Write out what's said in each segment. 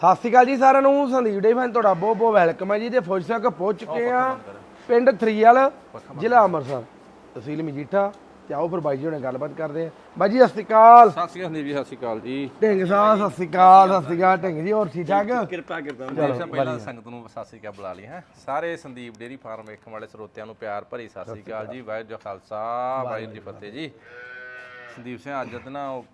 ਸਤਿ ਸ਼੍ਰੀ ਅਕਾਲ ਜੀ ਸਾਰਿਆਂ ਨੂੰ। ਸੰਦੀਪ ਡੇ ਫੈਨ ਤੁਹਾਡਾ ਬਹੁਤ ਬਹੁਤ ਵੈਲਕਮ ਹੈ ਜੀ। ਤੇ ਫੌਜ ਸਾਹਿਬ ਪਹੁੰਚ ਚੁੱਕੇ ਆ ਪਿੰਡ ਥਰੀਵਾਲ ਜ਼ਿਲ੍ਹਾ ਅੰਮ੍ਰਿਤਸਰ। ਤਹਿਸੀਲ ਮਜੀਠਾ। ਤੇ ਆਓ ਫਿਰ ਬਾਈ ਜੀ ਹੁਣੇ ਗੱਲਬਾਤ ਕਰਦੇ ਆ ਬਾਈ ਜੀ ਸਤਿ ਸ਼੍ਰੀ ਅਕਾਲ। ਸਤਿ ਸ਼੍ਰੀ ਅਕਾਲ ਜੀ ਸਤਿ ਸ਼੍ਰੀ ਅਕਾਲ ਜੀ। ਢਿੰਗ ਸਾਹਿਬ ਸਤਿ ਸ਼੍ਰੀ ਅਕਾਲ ਸਤਿ ਸ਼੍ਰੀ ਅਕਾਲ। ਢਿੰਗ ਜੀ ਹੋਰ ਠੀਕ ਠਾਕ? ਕਿਰਪਾ ਕਿਰਪਾ। ਚਲੋ ਪਹਿਲਾਂ ਸੰਗਤ ਨੂੰ ਸਤਿ ਸ਼੍ਰੀ ਅਕਾਲ ਬੁਲਾ ਲਈ ਹੈ। ਸਾਰੇ ਸੰਦੀਪ ਡੇਰੀ ਫਾਰਮ ਵੇਖਣ ਵਾਲੇ ਸਰੋਤਿਆਂ ਨੂੰ ਪਿਆਰ ਭਰੀ ਸਤਿ ਸ਼੍ਰੀ ਅਕਾਲ ਜੀ। ਵਾਹਿਗੁਰੂ ਜੀ ਖਾਲਸਾ ਵਾਹਿਗੁਰੂ ਜੀ ਫਤਿਹ ਜੀ। ਸੰਦੀਪ ਸਿੰਘ ਅੱਜ ਤੇ ਨਾ ਉਹ,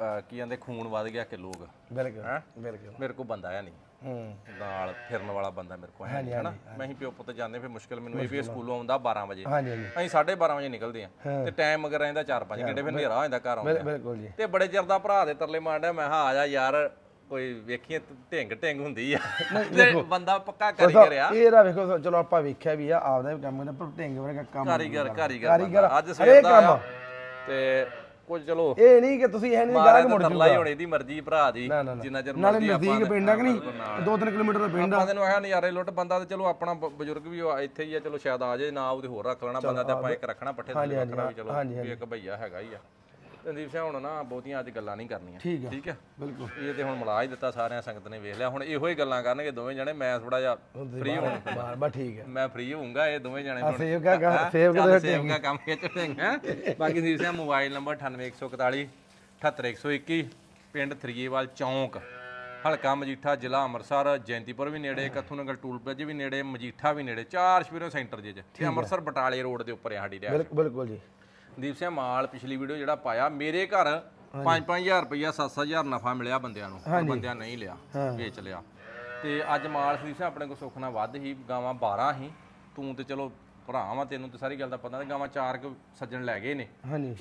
ਅਹ, ਕੀ ਕਹਿੰਦੇ ਖੂਨ ਵੱਧ ਗਿਆ ਕਿ ਲੋਕ? ਬਿਲਕੁਲ ਹੈ? ਬਿਲਕੁਲ। ਮੇਰੇ ਕੋਲ ਬੰਦਾ ਹੈ ਨਹੀਂ। ਹੂੰ। ਨਾਲ ਫਿਰਨ ਵਾਲਾ ਬੰਦਾ ਮੇਰੇ ਕੋਲ ਹੈ ਨਹੀਂ ਹਨਾ? ਮੈਂ ਹੀ ਪਿਓ ਪੁੱਤ ਜਾਂਦੇ ਫਿਰ ਮੁਸ਼ਕਲ ਮੈਨੂੰ ਇਹ ਵੀ ਇਹ ਸਕੂਲੋਂ ਆਉਂਦਾ 12 ਵਜੇ। ਹਾਂਜੀ ਹਾਂਜੀ। ਅਸੀਂ 12:30 ਵਜੇ ਨਿਕਲਦੇ ਆ ਤੇ ਟਾਈਮ ਮਗਰ ਰਹਿੰਦਾ 4-5 ਘੰਟੇ ਫਿਰ ਹਨੇਰਾ ਹੋ ਜਾਂਦਾ ਘਰ ਆਉਂਦਾ ਬਿਲਕੁਲ ਜੀ। ਤੇ ਬੜੇ ਚਿਰ ਦਾ ਭਰਾ ਦੇ ਤਰਲੇ ਮਾਰਦਾ ਮੈਂ ਹਾਂ ਆ ਜਾ ਯਾਰ ਕੋਈ ਵੇਖੀਏ ਢਿੰਗ ਢਿੰਗ ਹੁੰਦੀ ਆ। ਤੇ ਬੰਦਾ ਪੱਕਾ ਕਾਰੀਗਰ ਆ। ਇਹਦਾ ਵੇਖੋ ਚਲੋ ਆਪਾਂ ਵੇਖਿਆ ਵੀ ਆ ਆਪਦਾ ਵੀ ਕੰਮ ਕਰਦਾ ਪਰ ਢਿੰਗ ਵਰਗਾ ਕੰਮ ਕਾਰੀਗਰ ਕਾਰੀਗਰ ਕਾਰੀਗਰ ਬੰਦਾ। ਅੱਜ ਹਰੇਕ ਸਵੇਰ ਦਾ ਕੰਮ। ਤੇ ਕੁਝ ਚਲੋ। ਇਹ ਨਹੀਂ ਕਿ ਤੁਸੀਂ ਇਹ ਨਹੀਂ ਗਾਹਕ ਮੁੜ ਤਰਲਾ ਹੀ ਹੋਣੀ ਦੀ ਮਰਜ਼ੀ ਭਰਾ ਦੀ ਨਾ, ਨਾ, ਨਾ। ਜਿੰਨਾ ਚਿਰ ਨਾਲੇ ਮਰਜ਼ੀ ਆਪਾਂ ਨਜ਼ਦੀਕ ਪਿੰਡ ਆ ਕਿ ਨਹੀਂ? 2-3 ਕਿਲੋਮੀਟਰ ਦਾ ਪਿੰਡ ਆ। ਆਪਾਂ ਤੈਨੂੰ ਆਖਿਆ ਨਜ਼ਾਰੇ ਲੁੱਟ ਬੰਦਾ ਤੇ ਚਲੋ ਆਪਣਾ ਬ- ਬਜ਼ੁਰਗ ਵੀ ਉਹ ਇੱਥੇ ਹੀ ਆ ਚਲੋ ਸ਼ਾਇਦ ਆ ਜਾਏ ਨਾ ਉਹਦੇ ਹੋਰ ਰੱਖ ਲੈਣਾ ਬੰਦਾ ਤੇ ਆਪਾਂ ਇੱਕ ਰੱਖਣਾ ਪੱਠੇ ਤੇ ਰੱਖਣਾ ਵੀ ਚਲੋ ਵੀ ਇੱਕ ਭਈਆ ਹੈਗਾ ਹੀ ਆ। ਸੰਦੀਪ ਸਿੰਘ ਹੁਣ ਨਾ ਬਹੁਤੀਆਂ ਅੱਜ ਗੱਲਾਂ ਨਹੀਂ ਕਰਨੀਆਂ। ਠੀਕ ਆ। ਠੀਕ ਹੈ ਬਿਲਕੁਲ। ਇਹ ਤੇ ਹੁਣ ਮਿਲਾ ਹੀ ਦਿੱਤਾ ਸਾਰਿਆਂ ਸੰਗਤ ਨੇ ਵੇਖ ਲਿਆ। ਹੁਣ ਇਹੋ ਹੀ ਗੱਲਾਂ ਕਰਨਗੇ ਦੋਵੇਂ ਜਣੇ ਮੈਂ ਥੋੜਾ ਜਿਹਾ ਫ੍ਰੀ ਹੋਣ। ਬਾਰ ਬਾ ਠੀਕ ਹੈ ਮੈਂ ਫ੍ਰੀ ਹੋਊਂਗਾ ਇਹ ਦੋਵੇਂ ਜਣੇ ਹੁਣ। ਸੇਵ ਕਾ ਕਾ ਸੇਵ ਚੱਲ ਸੇਵ ਦਾ ਕੰਮ ਖਿੱਚ ਲੈਂਗਾ ਬਾਕੀ ਸੰਦੀਪ ਸਿੰਘ ਮੋਬਾਈਲ ਨੰਬਰ 98141 78121 ਪਿੰਡ ਥਰੀਏਵਾਲ ਚੌਂਕ ਹਲਕਾ ਮਜੀਠਾ ਜ਼ਿਲ੍ਹਾ ਅੰਮ੍ਰਿਤਸਰ ਜੈਂਤੀਪੁਰ ਵੀ ਨੇੜੇ ਕੱਥੂ ਨਗਰ ਟੂਲ ਪਲਾਜ਼ਾ ਵੀ ਨੇੜੇ ਮਜੀਠਾ ਵੀ ਨੇੜੇ ਚਾਰ ਸ਼ਪੀਰੋ ਸੈਂਟਰ ਜੇ ਚ। ਅੰਮ੍ਰਿਤਸਰ ਬਟਾਲੇ ਰੋਡ ਦੇ ਉੱਪਰ ਆ ਸਾਡੀ ਬਿਲਕੁਲ ਬਿਲਕੁਲ ਜੀ। ਦੀਪ ਸਿੰਘ ਮਾਲ ਪਿਛਲੀ ਵੀਡੀਓ ਜਿਹੜਾ ਪਾਇਆ ਮੇਰੇ ਘਰ 5-5000 ਰੁਪਇਆ 7-7000 ਨਫਾ ਮਿਲਿਆ ਬੰਦਿਆਂ ਨੂੰ। ਪਰ ਬੰਦਿਆਂ ਨਹੀਂ ਲਿਆ ਵੇਚ ਲਿਆ। ਤੇ ਅੱਜ ਮਾਲ ਸੰਦੀਪ ਸਿੰਘ ਆਪਣੇ ਕੋਲ ਸੁੱਖ ਨਾਲ ਵੱਧ ਹੀ ਗਾਵਾਂ 12 ਹੀ। ਤੂੰ ਤੇ ਚਲੋ ਭਰਾ ਵਾਂ ਤੈਨੂੰ ਤੇ ਸਾਰੀ ਗੱਲ ਦਾ ਪਤਾ ਤੇ ਗਾਵਾਂ ਚਾਰ ਕੁ ਸੱਜਣ ਲੈ ਗਏ ਨੇ।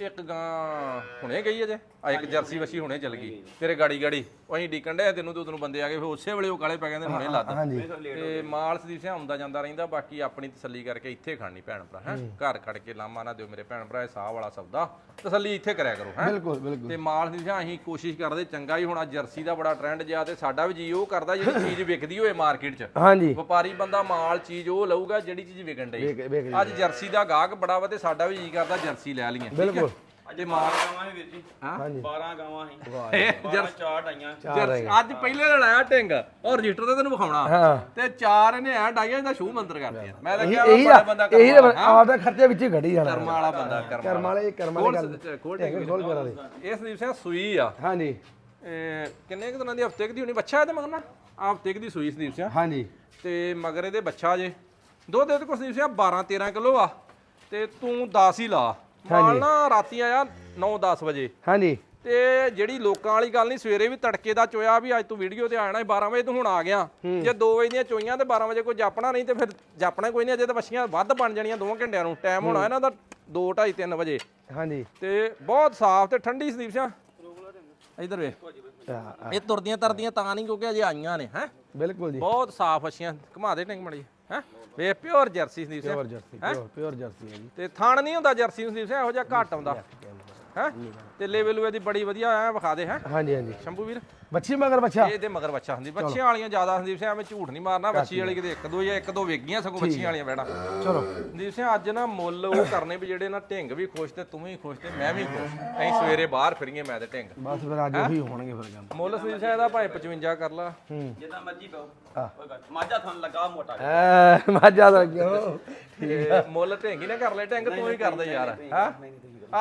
ਇੱਕ ਗਾਂ ਹੁਣੇ ਗਈ ਅਜੇ। ਆ ਇੱਕ ਜਰਸੀ ਵਸੀ ਹੁਣੇ ਚਲ ਗਈ। ਤੇਰੇ ਗਾੜੀ ਗਾੜੀ ਉਹ ਅਸੀਂ ਡੀਕਣ ਡਿਆ ਤੈਨੂੰ ਤੇ ਉਦੋਂ ਬੰਦੇ ਆ ਗਏ ਫਿਰ ਉਸੇ ਵੇਲੇ ਉਹ ਕਾਲੇ ਪੈ ਕਹਿੰਦੇ ਹੁਣੇ ਲੱਦ। ਹਾਂਜੀ। ਤੇ ਮਾਲ ਸੰਦੀਪ ਸਿੰਘ ਆਉਂਦਾ ਜਾਂਦਾ ਰਹਿੰਦਾ ਬਾਕੀ ਆਪਣੀ ਤਸੱਲੀ ਕਰਕੇ ਇੱਥੇ ਖੜਨੀ ਭੈਣ ਭਰਾ ਹੈ? ਘਰ ਖੜ ਕੇ ਲਾਮਾ ਨਾ ਦਿਓ ਮੇਰੇ ਭੈਣ ਭਰਾ ਇਹ ਸਾਹ ਵਾਲਾ ਸੌਦਾ। ਤਸੱਲੀ ਇੱਥੇ ਕਰਿਆ ਕਰੋ ਹੈ? ਬਿਲਕੁਲ ਬਿਲਕੁਲ। ਤੇ ਮਾਲ ਸੰਦੀਪ ਸਿੰਘ ਅਸੀਂ ਕੋਸ਼ਿਸ਼ ਕਰਦੇ ਚੰਗਾ ਹੀ ਹੋਣਾ ਜਰਸੀ ਦਾ ਬੜਾ ਟ੍ਰੈਂਡ ਜਿਆ ਤੇ ਸਾਡਾ ਵੀ ਜੀ ਉਹ ਕਰਦਾ ਜਿਹੜੀ ਚੀਜ਼ ਵਿਕਦੀ ਹੋਏ ਮਾਰਕੀਟ 'ਚ। ਹਾਂਜੀ। ਵਪਾਰੀ ਬੰਦਾ ਮਾਲ ਚੀਜ਼ ਉਹ ਲਊਗਾ ਜਿਹੜੀ ਚੀਜ਼ ਵਿਕਣ ਡਈ। ਅੱਜ ਜਰਸੀ ਦਾ ਗਾਹਕ ਬੜਾ ਵਾ ਤੇ ਸਾਡਾ ਵੀ ਜੀ ਕਰਦਾ ਜਰਸੀ ਲੈ ਲਈਏ ਠੀਕ ਹੈ? ਬਿਲਕੁਲ। ਤੇ ਮਾਲ ਗਾਵਾਂ ਸੀ ਵੀਰ ਜੀ। ਹਾਂਜੀ। 12 ਗਾਵਾਂ ਸੀ ਜਰ- ਚਾਰ ਆਈਆਂ। ਜਰਸੀ ਅੱਜ ਪਹਿਲੇ ਦਿਨ ਆਇਆ ਢਿੰਗ ਔਰ ਰਜਿਸਟਰ ਤੇ ਤੈਨੂੰ ਵਿਖਾਉਣਾ। ਹਾਂ। ਤੇ ਚਾਰ ਇਹਨੇ ਐ ਡਾਈਆਂ ਇਹਦਾ ਸ਼ੂ ਮੰਤਰ ਕਰਦੇ ਆ ਮੈਂ ਤਾਂ ਇਹੀ ਕਿਹਾ ਇਹੀ ਬੜਾ ਬੰਦਾ ਇਹੀ ਕਰਮਾ ਵਾਲਾ, ਆਪਦਾ ਖਰਚੇ ਵਿੱਚ ਹੀ ਘੜੀ ਜਾਣਾ। ਕਰਮਾ ਵਾਲਾ ਬੰਦਾ ਕਰਮਾ ਕਰਮ ਵਾਲੇ। ਕਰਮ ਵਾਲੇ ਗੱਲ ਵਾਲਾ ਖੋਲ ਢਿੰਗ ਖੋਲ ਕਰਾ ਦੇ। ਇਸ ਦੀਪ ਸਿੰਘ ਸੂਈ ਆ। ਹਾਂਜੀ। ਇਹ ਕਿੰਨੇ ਕੁ ਦਿਨਾਂ ਦੀ ਹਫ਼ਤੇ ਦੀ ਹੋਣੀ? ਬੱਚਾ ਇਹਦੇ ਮਗਰ ਨਾ? ਹਫ਼ਤੇ ਦੀ ਸੂਈ ਸੰਦੀਪ ਸਿੰਘ ਹਾਂਜੀ। ਤੇ ਮਗਰ ਇਹਦੇ ਬੱਚਾ ਜੇ। ਦੁੱਧ ਇਹਦੇ ਕੋਲ ਸੰਦੀਪ ਸਿੰਘ 12 13 ਕਿਲੋ ਆ। ਤੇ ਤੂੰ 10 ਹੀ ਲਾ। ਮਾਲ ਨਾ ਰਾਤੀ ਆਇਆ 9 10 ਵਜੇ। ਹਾਂਜੀ। ਤੇ ਜਿਹੜੀ ਲੋਕਾਂ ਵਾਲੀ ਗੱਲ ਨਹੀਂ ਸਵੇਰੇ ਵੀ ਤੜਕੇ ਦਾ ਚੋਇਆ ਵੀ ਅੱਜ ਤੂੰ ਵੀਡੀਓ ਤੇ ਆਣਾ 12 ਵਜੇ ਤੂੰ ਹੁਣ ਆ ਗਿਆ। ਜੇ 2 ਵਜੇ ਦੀਆਂ ਚੋਈਆਂ ਤੇ 12 ਵਜੇ ਕੋਈ ਜਾਪਣਾ ਨਹੀਂ ਤੇ ਫਿਰ ਜਾਪਣਾ ਕੋਈ ਨਹੀਂ ਅਜੇ ਤਾਂ ਮੱਛੀਆਂ ਵੱਧ ਬਣ ਜਾਣੀਆਂ 2 ਘੰਟਿਆਂ ਨੂੰ। ਟਾਈਮ ਹੋਣਾ ਇਹਨਾਂ ਦਾ 2 2:30 3 ਵਜੇ। ਹਾਂਜੀ। ਤੇ ਬਹੁਤ ਸਾਫ਼ ਤੇ ਠੰਡੀ ਸੰਦੀਪ ਸਿੰਘ ਇਧਰ ਵੇ ਇਹ ਤੁਰਦੀਆਂ ਤਰਦੀਆਂ ਤਾਂ ਨਹੀਂ ਕਿਉਂਕਿ ਅਜੇ ਆਈਆਂ ਨੇ ਹੈ? ਬਿਲਕੁਲ ਜੀ। ਬਹੁਤ ਸਾਫ਼ ਅੱਛੀਆਂ ਘੁਮਾ ਦੇ ਟਿੰਗ ਮੜੀ ਵੇ pure jersey Sandeep Singh pure jersey pure jersey ਹੈ ਜੀ। ਤੇ ਥਣ ਨਹੀਂ ਹੁੰਦਾ ਜਰਸੀ ਨੂੰ ਸੰਦੀਪ ਸਿੰਘ ਇਹੋ ਜਿਹਾ ਘੱਟ ਆਉਂਦਾ। ਹੈ? ਤੇ ਲੈਵਲ ਇਹਦੀ ਬੜੀ ਵਧੀਆ ਐ ਵਿਖਾ ਦੇ ਹੈ? ਹਾਂਜੀ ਹਾਂਜੀ। ਸ਼ੰਭੂ ਵੀਰ ਬੱਚੀ ਮਗਰ ਬੱਚਾ ਇਹਦੇ ਮਗਰ ਬੱਚਾ ਹੁੰਦੀ। ਬੱਚੀਆਂ ਵਾਲੀਆਂ ਜ਼ਿਆਦਾ ਸੰਦੀਪ ਸਿੰਘ ਐਵੇਂ ਝੂਠ ਨਹੀਂ ਮਾਰਨਾ ਬੱਚੀ ਵਾਲੀ ਕਿਤੇ ਇੱਕ ਦੋ ਜਾਂ ਇੱਕ ਦੋ ਵੇਗੀਆਂ ਸਗੋਂ ਬੱਚੀਆਂ ਵਾਲੀਆਂ ਬੈਣਾ ਚਲੋ। ਸੰਦੀਪ ਸਿੰਘ ਅੱਜ ਨਾ ਮੁੱਲ ਉਹ ਕਰਨੇ ਵੀ ਜਿਹੜੇ ਨਾ ਢਿੰਗ ਵੀ ਖੁਸ਼ ਤੇ ਤੂੰ ਵੀ ਖੁਸ਼ ਤੇ ਮੈਂ ਵੀ ਖੁਸ਼। ਅਸੀਂ ਸਵੇਰੇ ਬਾਹਰ ਫਿਰੀਏ ਮੈਂ ਤੇ ਢਿੰਗ। ਬਸ ਫਿਰ ਅੱਜ ਉਹੀ ਹੋਣਗੇ ਫਿਰ ਕੰਮ। ਮੁੱਲ ਸੰਦੀਪ ਸਿੰਘ ਇਹਦਾ ਭਾਵੇਂ 55 ਕਰ ਲਾ। ਹੂੰ। ਜਿੱਦਾਂ ਮਰਜ਼ੀ ਪਾਓ। ਹਾਂ। ਕੋਈ ਗੱਲ ਮਾਝਾ ਥਣ ਲਗਾ ਮੋਟਾ ਐ ਮਾਜਾ ਦਾ ਕਿਉਂ ਤੇ ਮੁੱਲ ਢਿੰਗ ਹੀ ਨਾ ਕਰ ਲੈ। ਢਿੰਗ ਤੂੰ ਹੀ ਕਰਦੇ ਯਾਰ। ਹਾਂ?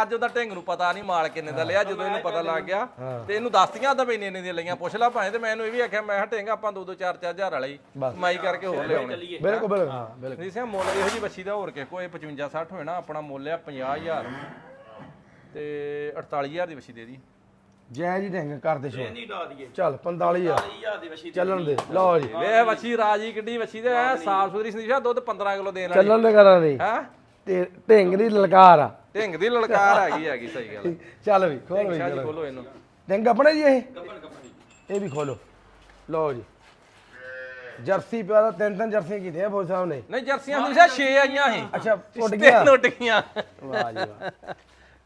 ਅੱਜ ਉਹਦਾ ਢਿੰਗ ਨੂੰ ਪਤਾ ਨਹੀਂ ਮਾਲ ਕਿੰਨੇ ਦਾ ਲਿਆ ਜਦੋਂ ਇਹਨੂੰ ਪਤਾ ਲੱਗ ਗਿਆ ਤੇ ਇਹਨੂੰ ਦੱਸਤੀਆਂ ਤਾਂ ਇੰਨੇ ਇੰਨੇ ਦੀਆਂ ਲਈਆਂ। ਪੁੱਛ ਲਾ ਭਾਵੇਂ ਤੇ ਮੈਂ ਇਹਨੂੰ ਇਹ ਵੀ ਆਖਿਆ ਮੈਂ ਕਿਹਾ ਢਿੰਗ ਆਪਾਂ 2 2 4 4 ਹਜ਼ਾਰ ਵਾਲਾ ਹੀ ਮਾਈ ਕਰਕੇ ਹੋਰ ਲਿਆਉਣੇ। ਬਿਲਕੁਲ ਬਿਲਕੁਲ। ਹਾਂ ਬਿਲਕੁਲ। ਨਹੀਂ ਸਿਆ ਮੁੱਲ ਇਹੋ ਜੀ ਬੱਚੀ ਦਾ ਹੋਰ ਕੇ ਕੋਈ 55 60 ਹੋਏ ਨਾ ਆਪਣਾ ਮੁੱਲ ਆ 50000 ਤੇ 48000 ਦੀ ਬੱਚੀ ਦੇ ਦੀ। ਜੈ ਜੀ ਢੰਗ ਕਰਦੇ ਸ਼ੋ ਨਹੀਂ ਡਾ ਦਈਏ। ਚੱਲ 45000 40000 ਦੀ ਚੱਲਣ ਦੇ। ਲਓ ਜੀ। ਵੇ ਬੱਚੀ ਰਾਜੀ ਕਿੱਡੀ ਬੱਚੀ ਦੇ ਐ ਸਾਫ਼ ਸੁਥਰੀ ਸੰਦੀਸ਼ਾ ਦੁੱਧ 15 ਕਿਲੋ ਦੇਣ ਵਾਲੀ। ਚੱਲਣ ਦੇ ਕਰਾਂ ਨਹੀਂ ਹੈ? ਤੇ ਢਿੰਗ ਦੀ ਲਲਕਾਰ ਆ। ਢਿੰਗ ਦੀ ਲਲਕਾਰ ਹੈਗੀ ਹੈਗੀ ਸਹੀ ਗੱਲ ਚੱਲ ਵੀ ਖੋਲ ਵੀ ਸ਼ਾਹ ਜੀ ਖੋਲੋ ਇਹਨੂੰ। ਢਿੰਗ ਆਪਣੇ ਜੀ ਇਹ? ਇਹ ਵੀ ਖੋਲੋ। ਲਓ ਜੀ। ਜਰਸੀ ਪਿਆ ਤਿੰਨ ਤਿੰਨ ਜਰਸੀਆਂ ਕੀਤੀਆਂ ਬੋਲ ਸਾਹਿਬ ਨੇ। ਨਹੀਂ ਜਰਸੀਆਂ ਸੰਦੀਸ਼ਾ 6 ਆਈਆਂ ਸੀ। ਅੱਛਾ ਉੱਡ ਗਿਆ ਤਿੰਨ ਉੱਡ ਗਈਆਂ। ਵਾਹ ਜੀ ਵਾਹ।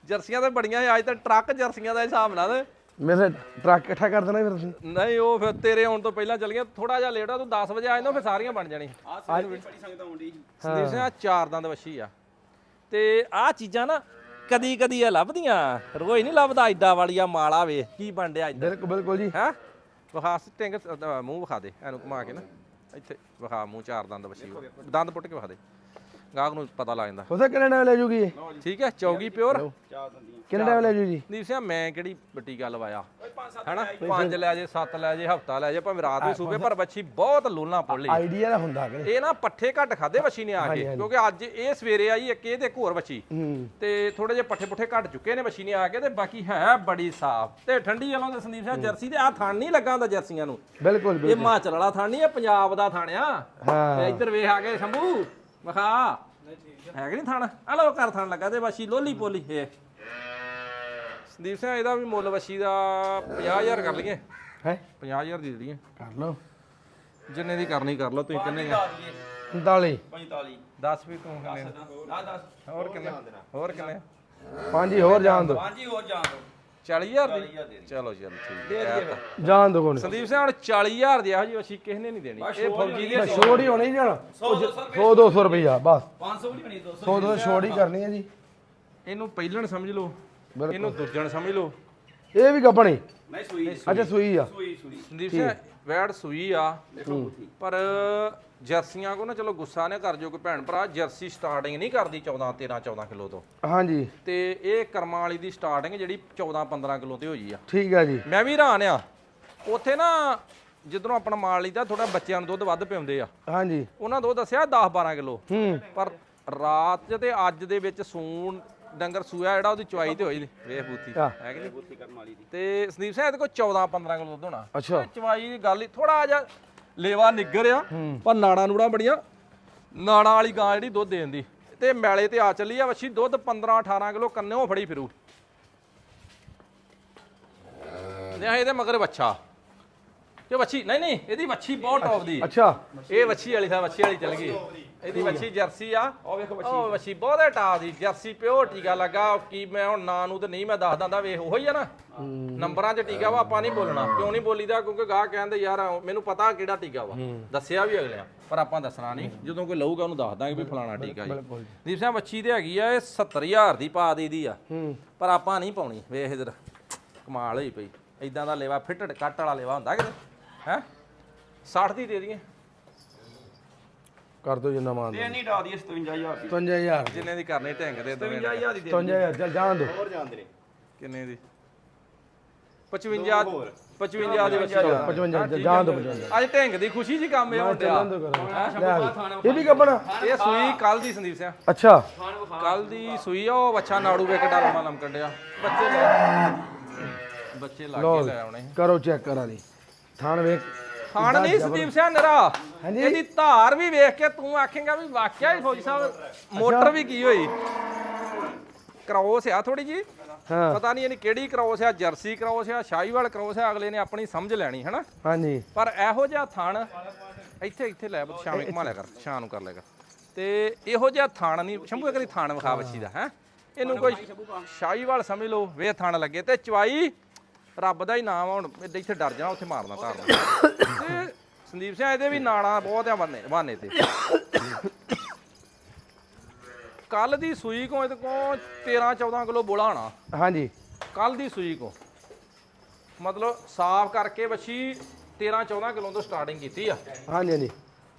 ਜਰਸੀਆਂ ਤਾਂ ਬੜੀਆਂ ਅੱਜ ਤਾਂ ਟਰੱਕ ਜਰਸੀਆਂ ਦਾ ਹਿਸਾਬ ਨਾਲ। ਮੇਰੇ ਟਰੱਕ ਇਕੱਠਾ ਕਰ ਦੇਣਾ ਫਿਰ ਤੁਸੀਂ। ਨਹੀਂ ਉਹ ਫਿਰ ਤੇਰੇ ਆਉਣ ਤੋਂ ਪਹਿਲਾਂ ਚੱਲ ਗਈਆਂ। ਥੋੜਾ ਜਿਹਾ ਲੇਟ ਆ ਤੂੰ 10 ਵਜੇ ਆਏ ਨਾ ਫਿਰ ਸਾਰੀਆਂ ਬਣ ਜਾਣੀ ਆ ਸਾਰੀ ਬੜੀ ਸੰਗਤ ਆਉਂਦੀ ਸੀ। ਸੰਦੀਪ ਸਿੰਘ ਆਹ ਚਾਰ ਦੰਦ ਵੱਛੀ ਆ। ਤੇ ਆਹ ਚੀਜ਼ਾਂ ਨਾ ਕਦੀ ਕਦੀ ਆ ਲੱਭਦੀਆਂ। ਰੋਜ਼ ਨਹੀਂ ਲੱਭਦਾ ਐਡਾ ਵਾਲੀਆ ਮਾਲਾ ਵੇ ਕੀ ਬਣ ਡਿਆ ਇੱਧਰ। ਬਿਲਕੁਲ ਬਿਲਕੁਲ ਜੀ। ਹੈ? ਵਿਖਾ ਸਟਿੰਗ ਮੂੰਹ ਵਿਖਾ ਦੇ ਇਹਨੂੰ ਘੁਮਾ ਕੇ ਨਾ। ਇੱਥੇ ਵਿਖਾ ਮੂੰਹ ਚਾਰ ਦੰਦ ਵਛੀ ਦੰਦ ਪੁੱਟ ਕੇ ਵਿਖਾ ਦੇ। ਗਾਹਕ ਨੂੰ ਪਤਾ ਲੱਗ ਜਾਂਦਾ। ਉਹਦਾ ਕਿੰਨੇ ਟਾਈਮ ਲੈ ਜੂਗੀ? ਇਹ ਠੀਕ ਹੈ ਚੌਗੀ ਪਿਓਰ। ਚਾਰ ਦੰਦੀਆਂ ਕਿੰਨੇ ਟਾਈਮ ਲੈ ਜੂ ਜੀ ਦੀਪ ਸਿੰਘ ਮੈਂ ਕਿਹੜੀ ਵੱਡੀ ਗੱਲ ਹੈਨਾ ਪੰਜ ਲੈ ਜੇ ਸੱਤ ਲੈ ਜੇ ਹਫਤਾ ਲੈ ਜੇ ਭਾਵੇਂ ਰਾਤ ਵੀ ਸੂਬੇ ਪਰ ਵੱਛੀ ਬਹੁਤ ਲੂਣਾ ਪੁੱਲੀ ਆਈਡੀਆ ਦਾ ਹੁੰਦਾ ਕਿ। ਇਹ ਨਾ ਪੱਠੇ ਘੱਟ ਖਾਦੇ ਵੱਛੀ ਨੇ ਆ ਕੇ ਕਿਉਂਕਿ ਅੱਜ ਇਹ ਸਵੇਰੇ ਆਈ ਇੱਕ ਇਹਦੇ ਹੂੰ। ਤੇ ਥੋੜੇ ਜਿਹੇ ਪੱਠੇ ਪੁੱਠੇ ਘਟ ਚੁੱਕੇ ਨੇ ਵੱਛੀ ਨੇ ਆ ਕੇ ਤੇ ਬਾਕੀ ਹੈ ਬੜੀ ਸਾਫ਼। ਤੇ ਠੰਡੀ ਵੱਲੋਂ ਸੰਦੀਪ ਸਿੰਘ ਜਰਸੀ ਤੇ ਆ ਥਣ ਨਹੀਂ ਲੱਗਾ ਹੁੰਦਾ ਜਰਸੀਆਂ ਨੂੰ? ਬਿਲਕੁਲ ਇਹ ਹਿਮਾਚਲ ਵਾਲਾ ਥਣ ਨਹੀਂ ਇਹ ਪੰਜਾਬ ਦਾ ਥਣ ਆ। ਹਾਂ। ਤੇ ਇੱਧਰ ਵੇਖ ਆ ਕੇ ਸ਼ੰਭੂ। ਵਿਖਾ ਹੈ ਕਿ ਨਹੀਂ ਥਣ? ਆ ਲੋ ਘਰ ਥਣ ਲੱਗਾ ਤੇ ਵੱਛੀ ਲੋਲੀ ਪੋਲੀ ਇਹ। ਸੰਦੀਪ ਸਿੰਘ ਇਹਦਾ ਵੀ ਮੁੱਲ ਵੱਛੀ ਦਾ 50000 ਕਰ ਲਈਏ। ਹੈ? 50000 ਦੀ ਦੇ ਦਈਏ। ਕਰ ਲਓ। ਜਿੰਨੇ ਦੀ ਕਰਨੀ ਕਰ ਲਓ ਤੁਸੀਂ ਕਿੰਨੇ ਦਈਏ 45 45 10 ਵੀ ਤੂੰ ਕਿੰਨੇ ਨਾ ਹੋਰ ਕਿੰਨੇ? ਹੋਰ ਕਿੰਨੇ ਪੰਜ ਹੀ ਹੋਰ ਜਾਣ ਦੋ। ਹਾਂਜੀ ਹੋਰ ਜਾਣ ਦੋ। 40000 ਦੀ? 40000 ਦੇ ਚਲੋ ਚਲੋ ਠੀਕ ਦੇ ਹੈ ਜਾਣ ਦੋ ਕੋਣ ਸੰਦੀਪ ਸਿੰਘ ਹੁਣ 40000 ਦੀ ਇਹੋ ਜਿਹੀ ਅਸੀਂ ਕਿਸੇ ਨੇ ਨਹੀਂ ਦੇਣੀ। ਇਹ ਫੌਜੀ ਦੀ ਛੋੜ ਹੀ ਹੋਣੀ ਜਾਣਾ। 100 200 100 200 ਰੁਪਈਆ ਬਸ। 500 ਵੀ ਨਹੀਂ 200 100 200 ਛੋੜ ਹੀ ਕਰਨੀ ਹੈ ਜੀ। ਇਹਨੂੰ ਪਹਿਲਣ ਸਮਝ ਲਓ। ਇਹਨੂੰ ਦੂਜਣ ਸਮਝ ਲਓ। ਇਹ ਵੀ ਗੱਪਣੀ ਨਹੀਂ ਸੂਈ ਅੱਛਾ ਸੂਈ। ਆ। ਸੂਈ ਸੂਈ। ਸੰਦੀਪ ਸਿੰਘ ਵੈੜ ਸੂਈ ਆ। ਪਰ ਜਰਸੀਆਂ ਕੋ ਨਾ ਚਲੋ ਗੁੱਸਾ ਨਾ ਕਰ ਜੋ ਕਿ ਭੈਣ ਭਰਾ ਜਰਸੀ ਸਟਾਰਟਿੰਗ ਨਹੀਂ ਕਰਦੀ 14 13 14 ਕਿਲੋ ਤੋਂ। ਹਾਂਜੀ। ਤੇ ਇਹ ਕਰਮਾਂ ਵਾਲੀ ਦੀ ਸਟਾਰਟਿੰਗ ਜਿਹੜੀ 14 15 ਕਿਲੋ ਤੇ ਹੋਈ ਆ। ਠੀਕ ਹੈ ਜੀ। ਮੈਂ ਵੀ ਹੈਰਾਨ ਆ। ਉੱਥੇ ਨਾ ਜਿੱਧਰੋਂ ਆਪਣਾ ਮਾਲ ਲਈਦਾ ਥੋੜਾ ਬੱਚਿਆਂ ਨੂੰ ਦੁੱਧ ਵੱਧ ਪਿਉਂਦੇ ਆ। ਹਾਂਜੀ। ਉਹਨਾਂ ਤੋਂ ਦੱਸਿਆ 10 12 ਕਿਲੋ। ਹੂੰ। ਪਰ ਰਾਤ ਤੇ ਅੱਜ ਦੇ ਵਿੱਚ ਸੂਣ ਡੰਗਰ ਸੂਆ ਜਿਹੜਾ ਉਹਦੀ ਚੁਆਈ ਤੇ ਹੋਈ ਵੇਖ ਬੂਥੀ। ਹੈ। ਕਿ ਨਹੀਂ? ਤੇ ਸੰਦੀਪ ਸਿੰਘ ਇਹਦੇ ਕੋਲ 14 15 ਕਿਲੋ ਦੁੱਧ ਹੋਣਾ। ਅੱਛਾ। ਤੇ ਚਵਾਈ ਦੀ ਗੱਲ ਹੀ ਥੋੜਾ ਜਿਹਾ ਲੇਵਾ ਨਿੱਗਰ ਆ ਪਰ ਨਾੜਾ ਨੂੜਾ ਬੜੀਆਂ। ਨਾੜਾਂ ਵਾਲੀ ਗਾਂ ਜਿਹੜੀ ਦੁੱਧ ਦੇਣ ਦੀ। ਤੇ ਮੈਲੇ ਤੇ ਆ ਚੱਲੀ ਆ ਵੱਛੀ ਦੁੱਧ 15 18 ਕਿਲੋ ਕੰਨਿਓ ਫੜੀ ਫਿਰੂ। ਨੇ ਇਹਦੇ ਮਗਰ ਬੱਚਾ ਇਹ ਵੱਛੀ ਨਹੀਂ ਨਹੀਂ ਇਹਦੀ ਵੱਛੀ ਬਹੁਤ ਟੌਪ ਦੀ। ਅੱਛਾ। ਇਹ ਵੱਛੀ ਵਾਲੀ ਥਾਂ ਵੱਛੀ ਵਾਲੀ ਚੱਲ ਗਈ। ਇਹਦੀ ਵੱਛੀ ਜਰਸੀ ਆ। ਉਹ ਵੇਖੋ ਬੱਚੀ ਉਹ ਵੱਛੀ ਬਹੁਤੇ ਟਾਪ ਦੀ। ਜਰਸੀ ਪਿਓਰ ਟੀਕਾ ਲੱਗਾ। ਕੀ ਮੈਂ ਹੁਣ ਨਾਂ ਨੂੰ ਤੇ ਨਹੀਂ ਮੈਂ ਦੱਸ ਦਿੰਦਾ ਵੇਖ ਉਹੀ ਆ ਨਾ। ਨੰਬਰਾਂ 'ਚ ਟੀਕਾ ਵਾ ਆਪਾਂ ਨਹੀਂ ਬੋਲਣਾ। ਕਿਉਂ ਨਹੀਂ ਬੋਲੀਦਾ? ਕਿਉਂਕਿ ਗਾਹ ਕਹਿੰਦੇ ਯਾਰ ਮੈਨੂੰ ਪਤਾ ਕਿਹੜਾ ਟੀਕਾ ਵਾ। ਦੱਸਿਆ ਵੀ ਅਗਲਿਆਂ ਪਰ ਆਪਾਂ ਦੱਸਣਾ ਨਹੀਂ। ਜਦੋਂ ਕੋਈ ਲਊਗਾ ਉਹਨੂੰ ਦੱਸ ਦਾਂਗੇ ਵੀ ਫਲਾਣਾ ਟੀਕਾ ਜੀ। ਦੀਪ ਸਿੰਘ ਵੱਛੀ ਤੇ ਹੈਗੀ ਆ ਇਹ 70000 ਦੀ ਪਾ ਦੇਦੀ ਆ। ਪਰ ਆਪਾਂ ਨਹੀਂ ਪਾਉਣੀ। ਵੇਖ ਇਧਰ ਕਮਾਲ ਹੋਈ ਪਈ। ਇਦਾਂ ਦਾ ਲੇਵਾ ਫਿੱਟੜ ਕੱਟ ਵਾਲਾ ਲੇਵਾ ਹੁੰਦਾ ਕਿਤੇ। ਹੈ? 60 ਦੀ ਦੇ ਦਈਏ। ਕਰ ਦੋ ਜਿੰਨਾ ਮਾਨ ਇਹ ਨਹੀਂ ਡਾ ਦਈਏ 57000 ਦੀ। 55000 ਜਿੰਨੇ ਦੀ ਕਰਨੀ ਢੰਗ ਦੇ ਦੋਵੇਂ ਦੀ। 57000 ਦੀ ਦੇ 55000 ਚੱਲ ਜਾਣ ਦੋ ਹੋਰ ਜਾਂਦੇ ਨੇ ਕਿੰਨੇ ਦੀ? 55 ਹੋਰ। 55 ਦੇ ਵਿੱਚ 55 ਚੱਲ ਜਾਣ ਦੋ 55 ਅੱਜ ਢੰਗ ਦੀ ਖੁਸ਼ੀ ਜੀ ਕੰਮ ਇਹ ਦੋ ਵੀ। ਇਹ ਵੀ ਗੱਬਣਾ? ਇਹ ਸੂਈ ਕੱਲ ਦੀ ਸੰਦੀਪ ਸਿੰਘ। ਅੱਛਾ। ਕੱਲ ਦੀ ਸੂਈ ਆ ਉਹ ਬੱਚਾ ਨਾੜੂ ਵੇਖ ਡਾਲਮਾ ਲਮ ਕੱਢਿਆ ਬੱਚੇ ਲੈ। ਬੱਚੇ ਲਾ ਕੇ ਲੈ ਆਉਣੇ। ਕਰੋ ਚੈੱਕ ਕਰਾ ਦੀ ਥਾਣ ਵੇਖ ਖਾਣ ਨਹੀਂ ਸੰਦੀਪ ਸਿੰਘ ਨਰਾ। ਹਾਂਜੀ। ਇਹਦੀ ਧਾਰ ਵੀ ਵੇਖ ਕੇ ਤੂੰ ਆਖੇਂਗਾ ਵੀ ਵਾਕਿਆ ਹੀ ਫੌਜੀ ਸਾਹਿਬ ਮੋਟਰ ਵੀ ਕੀ ਹੋਈ? ਕ੍ਰੋਸ ਆ ਥੋੜੀ ਜੀ ਹਾਂ। ਪਤਾ ਨਹੀਂ ਇਹਨੀ ਕਿਹੜੀ ਕ੍ਰੋਸ ਆ ਜਰਸੀ ਕ੍ਰੋਸ ਆ ਸ਼ਾਹੀਵਾਲ ਕ੍ਰੋਸ ਆ ਅਗਲੇ ਨੇ ਆਪਣੀ ਸਮਝ ਲੈਣੀ ਹੈਨਾ? ਹਾਂਜੀ। ਪਰ ਇਹੋ ਜਿਹਾ ਥਣ ਇੱਥੇ ਇੱਥੇ ਲੈ ਬਤ ਸ਼ਾਮੇ ਘੁਮਾ ਲਿਆ ਕਰ ਸ਼ਾਮ ਨੂੰ ਕਰ ਲਿਆ ਕਰ। ਤੇ ਇਹੋ ਜਿਹਾ ਥਣ ਨਹੀਂ ਸ਼ੰਭੂ ਕਰੀ ਥਣ ਵਿਖਾ ਬੱਚੀ ਦਾ ਹੈ? ਇਹਨੂੰ ਕੋਈ ਸ਼ਾਹੀਵਾਲ ਸਮਝ ਲਓ ਵੇ ਥਣ ਲੱਗੇ ਤੇ ਚਵਾਈ ਰੱਬ ਦਾ ਹੀ ਨਾਮ ਆ, ਹੁਣ ਇੱਦਾਂ ਇੱਥੇ ਡਰ ਜਾਣਾ ਉੱਥੇ ਮਾਰਨਾ ਧਾਰਨਾ। ਤੇ ਸੰਦੀਪ ਸਿੰਘ ਇਹਦੇ ਵੀ ਨਾਣਾ ਬਹੁਤ ਆ ਬੰਨੇ ਬਾਨੇ ਤੇ। ਕੱਲ ਦੀ ਸੂਈ ਕੋ ਇਹਦੇ ਕੋ 13 14 ਕਿਲੋ ਬੋਲਾ ਹੋਣਾ। ਹਾਂਜੀ। ਕੱਲ ਦੀ ਸੂਈ ਕੋ। ਮਤਲਬ ਸਾਫ਼ ਕਰਕੇ ਵੱਛੀ 13 14 ਕਿਲੋ ਤੋਂ ਸਟਾਰਟਿੰਗ ਕੀਤੀ ਆ। ਹਾਂਜੀ ਹਾਂਜੀ।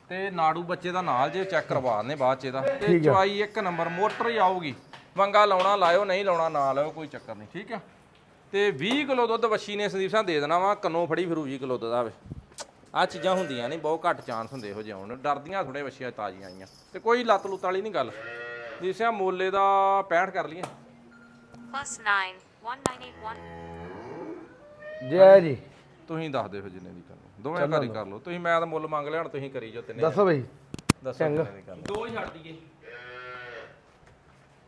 ਤੇ ਨਾੜੂ ਬੱਚੇ ਦਾ ਨਾਲ ਜੇ ਚੈੱਕ ਕਰਵਾ ਨੇ ਬਾਅਦ ਚ ਇਹਦਾ। ਤੇ ਠੀਕ ਆ। ਚਵਾਈ ਇੱਕ ਨੰਬਰ ਮੋਟਰ ਹੀ ਆਊਗੀ। ਵੰਗਾ ਲਾਉਣਾ ਲਾਇਓ ਨਹੀਂ ਲਾਉਣਾ ਨਾ ਲਾਇਓ ਕੋਈ ਚੱਕਰ ਨਹੀਂ ਠੀਕ ਆ? ਤੇ 20 ਕਿਲੋ ਦੁੱਧ ਵੱਛੀ ਨੇ ਸੰਦੀਪ ਸਾਹਿਬ ਦੇ ਦੇਣਾ ਵਾ ਕੰਨੋਂ ਫੜੀ ਫਿਰੂ 20 ਕਿਲੋ ਦੁੱਧ ਆਵੇ ਆ ਚੀਜ਼ਾਂ ਹੁੰਦੀਆਂ ਨਹੀਂ ਬਹੁਤ ਘੱਟ ਚਾਂਸ ਹੁੰਦੇ ਇਹੋ ਜਿਹੇ ਹੁਣ ਡਰਦੀਆਂ ਥੋੜੇ ਵੱਛੀਆਂ ਤਾਜ਼ੀਆਂ ਆਈਆਂ। ਤੇ ਕੋਈ ਲੱਤ ਲੁੱਤ ਵਾਲੀ ਨਹੀਂ ਗੱਲ। ਸੰਦੀਪ ਸਿੰਘ ਮੋਲੇ ਦਾ 65 ਕਰ ਲਈਏ। ਜੈ ਜੀ। ਤੁਸੀਂ ਦੱਸ ਦਿਓ ਜਿੰਨੇ ਦੀ ਕਰਨੀ। ਦੋਵੇਂ ਘਰ ਹੀ ਕਰ ਲਓ। ਤੁਸੀਂ ਮੈਂ ਤਾਂ ਮੁੱਲ ਮੰਗ ਲਿਆ ਹੁਣ ਤੁਸੀਂ ਕਰੀ ਜੋ ਤਿੰਨੇ ਦੱਸੋ ਬਈ। ਦੱਸੋ ਚੰਗਾ। ਕਿੰਨੇ ਦੀ ਕਰਨੀ। ਦੋ ਹੀ ਛੱਡ ਦਈਏ।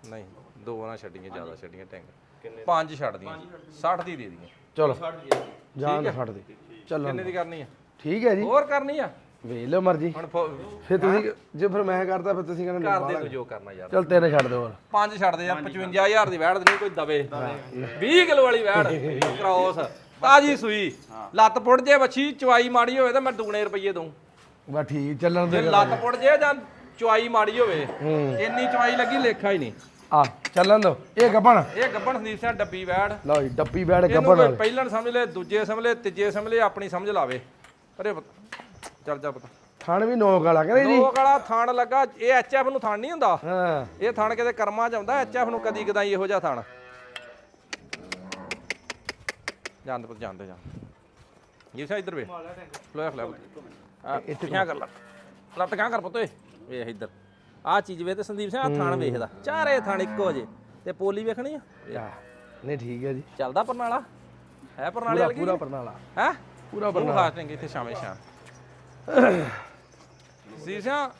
ਨਹੀਂ ਦੋ ਨਾ ਛੱਡੀਆਂ ਜ਼ਿਆਦਾ ਛੱਡੀਆਂ ਟੈਂਗ ਪੰਜ ਛੱਡ ਦੀਆਂ 60 ਦੀ ਦੇ ਦੀਆਂ ਚਲੋ। ਦੋ ਛੱਡ ਦੇ। ਚੱਲਣ ਕਿੰਨੇ ਦੀ ਕਰਨੀ ਆ? ਠੀਕ ਹੈ ਜੀ। ਹੋਰ ਕਰਨੀ ਆ? ਵੇਖ ਲਓ ਮਰਜ਼ੀ। ਹੁਣ ਫੋ- ਫਿਰ ਤੁਸੀਂ ਜੇ ਫਿਰ ਮੈਂ ਕਰਦਾ ਫਿਰ ਤੁਸੀਂ ਕਹਿੰਦੇ ਕਰ ਦੇ ਤੂੰ ਜੋ ਕਰਨਾ ਯਾਰ। ਚੱਲ ਤੇਰੇ ਛੱਡ ਦਿਓ ਹੋਰ। ਪੰਜ ਛੱਡ ਦੇ ਯਾਰ 55000 ਦੀ ਵੈੜ ਨਹੀਂ ਕੋਈ ਦਵੇ। 20 ਕਿਲੋ ਵਾਲੀ ਵੈੜ। ਕ੍ਰੋਸ। ਤਾਜੀ ਸੂਈ। ਲੱਤ ਪੁੱਟ ਜੇ ਵੱਛੀ ਚਵਾਈ ਮਾੜੀ ਹੋਵੇ ਤਾਂ ਮੈਂ ਦੁਗਣੇ ਰੁਪਏ ਦਊਂ। ਬਸ ਠੀਕ ਚੱਲਣ ਜੇ ਦੇ ਲੱਤ ਪੁੱਟ ਜੇ ਜਾਂ ਚਵਾਈ ਮਾੜੀ ਹੋਵੇ ਇੰਨੀ ਚਵਾਈ ਲੱਗੀ ਲੇਖਾ ਹੀ ਨਹੀਂ। ਆ ਚੱਲਣ ਦੋ ਇਹ ਗੱਬਣ। ਇਹ ਗੱਬਣ ਸੰਦੀਪ ਸਿੰਘ ਡੱਬੀ ਵੈੜ ਲਓ ਜੀ ਡੱਬੀ ਬੈੜ ਇਹਨੂੰ ਗੱਬਣ ਕੋਈ ਪਹਿਲਣ ਸਮਝ ਲੈ ਦੂਜੇ ਸਮਝ ਲੈ ਤੀਜੇ ਸਮਝ ਲੈ ਆਪਣੀ ਸਮਝ ਲਾਵੇ। ਅਰੇ ਪੁੱਤ, ਚੱਲ ਜਾ ਪਤਾ। ਥਣ ਵੀ ਨੋਕ ਵਾਲਾ ਕਹਿੰਦੇ ਜੀ। ਦੋ ਗਲਾ ਥਾਣ ਲੱਗਾ ਇਹ ਐਚਐਫ ਨੂੰ ਥਾਣ ਨਹੀਂ ਹੁੰਦਾ। ਹਾਂ। ਇਹ ਥਾਣ ਕਿਤੇ ਕਰਮਾਂ ਚ ਆਉਂਦਾ ਐਚਐਫ ਨੂੰ ਕਦੀ ਕਦਾਈ ਇਹੋ ਜਿਹਾ ਥਾਣ। ਜਾਂਦੇ ਪੁੱਤ ਜਾਂਦੇ ਜਾਂ ਜੀ ਸਾ ਇੱਧਰ ਵੇ ਫਲੋਇਆ ਫਲੋਇਆ ਆ ਇੱਥੇ ਕਿਆ ਕਰ ਲਾ? ਲੱਤ ਕਿਆ ਕਰ ਪੁੱਤ ਓਏ? ਵੇਖ ਇੱਧਰ। ਆ ਚੀਜ਼ ਵੇ ਤੇ ਸੰਦੀਪ ਸਿੰਘ ਆ ਥਾਣ ਵੇਖਦਾ। ਚਾਰੇ ਥਾਣ ਇੱਕੋ ਜੇ। ਤੇ ਪੋਲੀ ਵੇਖਣੀ ਆ? ਨਹੀਂ ਠੀਕ ਹੈ ਜੀ। ਚੱਲਦਾ ਪਰਨਾਲਾ? ਹੈ ਪਰਨਾਲੇ ਪੂਰਾ ਵਾਲੀ ਪੂਰਾ ਪਰਨਾਲਾ। ਹੈ? ਪੂਰਾ ਬਰਨਾਲਾ ਖਾਸ ਚੰਗੇ ਇੱਥੇ ਸ਼ਾਮੇ ਸ਼ਾਮ ਸੀਸਿਆ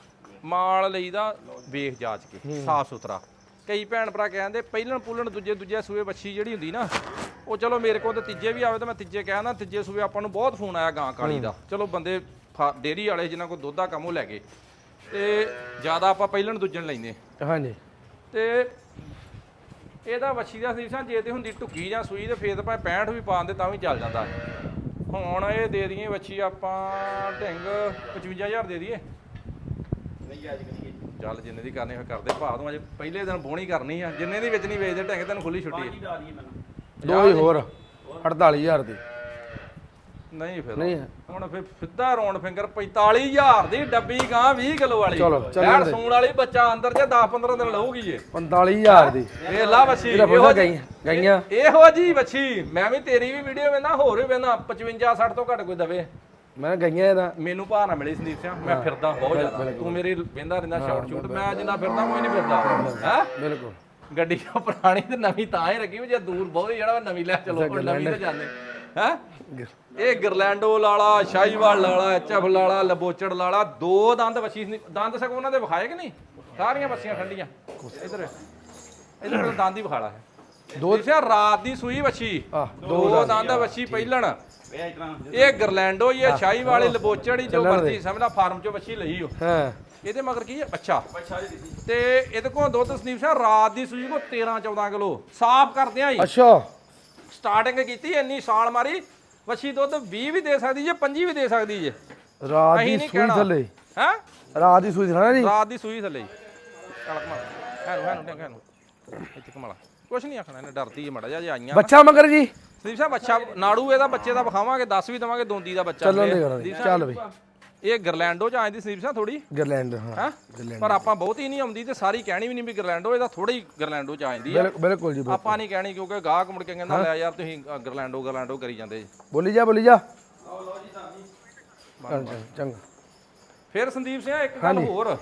ਮਾਲ ਲਈਦਾ ਵੇਖ ਜਾਚ ਕੇ ਸਾਫ਼ ਸੁਥਰਾ। ਕਈ ਭੈਣ ਭਰਾ ਕਹਿੰਦੇ ਪਹਿਲਣ ਪੁੱਲਣ ਦੂਜੇ ਦੂਜੇ ਸੂਏ ਬੱਚੀ ਜਿਹੜੀ ਹੁੰਦੀ ਨਾ ਉਹ ਚਲੋ ਮੇਰੇ ਕੋਲ ਤੇ ਤੀਜੇ ਵੀ ਆਵੇ ਤਾਂ ਮੈਂ ਤੀਜੇ ਕਹਿੰਦਾ ਤੀਜੇ ਸੂਏ ਆਪਾਂ ਨੂੰ ਬਹੁਤ ਫੋਨ ਆਇਆ ਗਾਂ ਕਾਲੀ ਦਾ। ਚਲੋ ਬੰਦੇ ਫਾ- ਡੇਅਰੀ ਵਾਲੇ ਜਿਨ੍ਹਾਂ ਕੋਲ ਦੁੱਧ ਦਾ ਕੰਮ ਉਹ ਲੈ ਗਏ। ਤੇ ਜ਼ਿਆਦਾ ਆਪਾਂ ਪਹਿਲਣ ਦੂਜਣ ਲੈਂਦੇ ਹਾਂਜੀ। ਤੇ ਇਹਦਾ ਵੱਛੀ ਦਾ ਸੀਸਾਂ ਜੇ ਤੇ ਹੁੰਦੀ ਢੁੱਕੀ ਜਾਂ ਸੂਈ ਤੇ ਫੇਰ ਤਾਂ ਭਾਵੇਂ 65 ਵੀ ਪਾਉਂਦੇ ਤਾਂ ਵੀ ਚੱਲ ਜਾਂਦਾ। ਹੁਣ ਇਹ ਦੇ ਦਈਏ ਵੱਛੀ ਆਪਾਂ ਢਿੰਗ 55000 ਦੇ ਦਈਏ। ਨਹੀਂ ਅੱਜ ਕਰੀਏ ਚੱਲ ਜਿੰਨੇ ਦੀ ਕਰਨੀ ਫਿਰ ਕਰਦੇ ਭਾ ਤੂੰ ਅਜੇ ਪਹਿਲੇ ਦਿਨ ਬੋਣੀ ਕਰਨੀ ਆ ਜਿੰਨੇ ਦੀ ਵਿੱਚ ਨਹੀਂ ਵੇਚਦੇ ਢਿੰਗ ਤੈਨੂੰ ਖੁੱਲੀ ਛੁੱਟੀ ਹੀ ਦੋ ਹੀ ਹੋਰ 48000 ਦੀ। ਨਹੀਂ ਫਿਰ। ਨਹੀਂ। ਹੁਣ ਫਿਰ ਸਿੱਧਾ ਰੌਂਡ ਫਿੰਗਰ 45000 ਦੀ ਡੱਬੀ ਗਾਂ 20 ਕਿਲੋ ਵਾਲੀ। ਚਲੋ, ਚੱਲਣ ਯਾਰ ਦੇ। ਸੂਣ ਵਾਲੀ ਬੱਚਾ ਅੰਦਰ ਚ 10 15 ਦਿਨ ਲਊਗੀ ਜੇ 45000 ਦੀ। ਵੇਖ ਲਾ ਵੱਛੀ ਇਹਦਾ ਇਹੋ ਗਈਆਂ ਗਈਆਂ। ਇਹੋ ਜੀ ਵੱਛੀ ਮੈਂ ਵੀ ਤੇਰੀ ਵੀ ਵੀਡੀਓ ਵੇਖਦਾ ਹੋਰ ਵੀ ਵੇਖਦਾ 55 60 ਤੋਂ ਘੱਟ ਕੋਈ ਦਵੇ। ਮੈਂ ਗਈਆਂ ਇਹਦਾ। ਮੈਨੂੰ ਭਾਅ ਨਾ ਮਿਲੀ ਸੰਦੀਪ ਸਿੰਘ ਮੈਂ ਫਿਰਦਾ ਬਹੁਤ ਜ਼ਿਆਦਾ। ਤੂੰ ਮੇਰੀ ਵੇਂਦਾ ਰਹਿੰਦਾ ਸ਼ਾਰਟ ਸ਼ੂਟ ਮੈਂ ਜਿੰਨਾ ਫਿਰਦਾ ਕੋਈ ਨਹੀਂ ਫਿਰਦਾ। ਹੈ? ਬਿਲਕੁਲ। ਗੱਡੀ ਪੁਰਾਣੀ ਤੇ ਨਵੀਂ ਤਾਂ ਹੀ ਰੱਖੀ ਵੀ ਜੇ ਦੂਰ ਬਹੁਤ ਜਿਹੜਾ ਵਾ ਨਵੀਂ ਲੈ ਚਲੋ ਨਵੀਂ ਤੇ ਜਾਂਦੇ। ਹੈ? ਇਹ ਗਰਲੈਂਡੋ ਲਾਲਾ ਸ਼ਾਹੀਵਾਲ ਲਾਲਾ ਐਚਐਫ ਲਾਲਾ ਲਬੋਚੜ ਲਾਲਾ ਦੋ ਦੰਦ ਵਛੀ। ਦੰਦ ਸਗੋਂ ਉਹਨਾਂ ਦੇ ਵਿਖਾਏ ਕਿ ਨਹੀਂ? ਸਾਰੀਆਂ ਬੱਸੀਆਂ ਠੰਡੀਆਂ। ਇਧਰ ਇਧਰ ਪਹਿਲਾਂ ਦੰਦ ਹੀ ਵਿਖਾ ਲਾ ਦੋ ਰਾਤ ਦੀ ਸੂਈ ਵੱਛੀ ਦੋ ਦੰਦ। ਵੱਛੀ ਪਹਿਲਣ। ਇਹ ਗਰਲੈਂਡੋ ਇਹ ਸ਼ਾਹੀ ਵਾਲੇ ਲਬੋਚੜੀ ਜੋ ਵਰਤੀ ਸਮਝਦਾ ਫਾਰਮ ਚੋਂ ਵੱਛੀ ਲਈ ਹਾਂ। ਇਹਦੇ ਮਗਰ ਕੀ ਹੈ ਬੱਚਾ ਦਿੱਤੀ ਤੇ ਇਹਦੇ ਕੋਲ ਦੁੱਧ ਸੰਦੀਪ ਸਿੰਘ ਰਾਤ ਦੀ ਸੂਈ ਕੋ 13 14 ਕਿਲੋ। ਸਾਫ਼ ਕਰਦੇ ਆਂ ਅੱਛਾ। ਸਟਾਰਟਿੰਗ ਕੀਤੀ ਇੰਨੀ ਸਾਲ ਮਾਰੀ। ਵੱਛੀ ਦੁੱਧ 20 ਵੀ ਦੇ ਸਕਦੀ ਜੇ 25 ਵੀ ਦੇ ਸਕਦੀ ਜੇ। ਰਾਤ ਦੀ ਨਹੀਂ ਸੂਈ ਥੱਲੇ। ਹੈ? ਰਾਤ ਦੀ ਸੂਈ ਥਣਾ ਜੀ। ਰਾਤ ਦੀ ਸੂਈ ਥੱਲੇ ਚੱਲ ਕਮਾ ਹੈਨੂੰ ਹੈਨੂੰ ਟੰਗ ਹੈਨੂੰ। ਇੱਥੇ ਕਮਾਲਾ ਕੁਛ ਨਹੀਂ ਆਖਣਾ ਇਹਨੇ ਡਰਦੀ ਹੈ ਮੜਾ ਜਾ ਜੇ ਆਈਆਂ ਬੱਚਾ ਮਗਰ ਜੀ। ਸੰਦੀਪ ਸਾਹਿਬ ਬੱਚਾ ਨਾੜੂ ਇਹਦਾ ਬੱਚੇ ਦਾ ਵਿਖਾਵਾਂਗੇ 10 ਵੀ ਦਵਾਂਗੇ ਦੋਂਦੀ ਦਾ ਬੱਚਾ। ਕਰਾਂ ਸੰਦੀਪ ਚੱਲ ਬਈ। ਇਹ ਗਰਲੈਂਡੋ ਚ ਆਂਦੀ ਸੰਦੀਪ ਸਾਹਿਬ ਥੋੜੀ ਗਰਲੈਂਡ ਹਾਂ। ਹਾਂ? ਪਰ ਆਪਾਂ ਬਹੁਤ ਹੀ ਨਹੀਂ ਆਉਂਦੀ ਤੇ ਸਾਰੀ ਕਹਿਣੀ ਵੀ ਨਹੀਂ ਵੀ ਗਰਲੈਂਡੋ ਇਹਦਾ ਥੋੜਾ ਹੀ ਗਰਲੈਂਡੋ ਚ ਆ ਜਾਂਦੀ ਆ। ਬਿਲ- ਬਿਲਕੁਲ ਜੀ। ਆਪਾਂ ਨਹੀਂ ਕਹਿਣੀ ਕਿਉਂਕਿ ਗਾਹਕ ਮੁੜ ਕੇ ਕਹਿੰਦਾ ਲੈ ਯਾਰ ਤੁਸੀਂ ਗਰਲੈਂਡੋ ਗਰਲੈਂਡੋ ਕਰੀ ਜਾਂਦੇ ਜੀ। ਬੋਲੀ ਜਾ ਬੋਲੀ ਜਾ। ਚੰਗਾ ਚੰਗਾ। ਫਿਰ ਸੰਦੀਪ ਸਿੰਘ ਇੱਕ ਗੱਲ ਹੋਰ।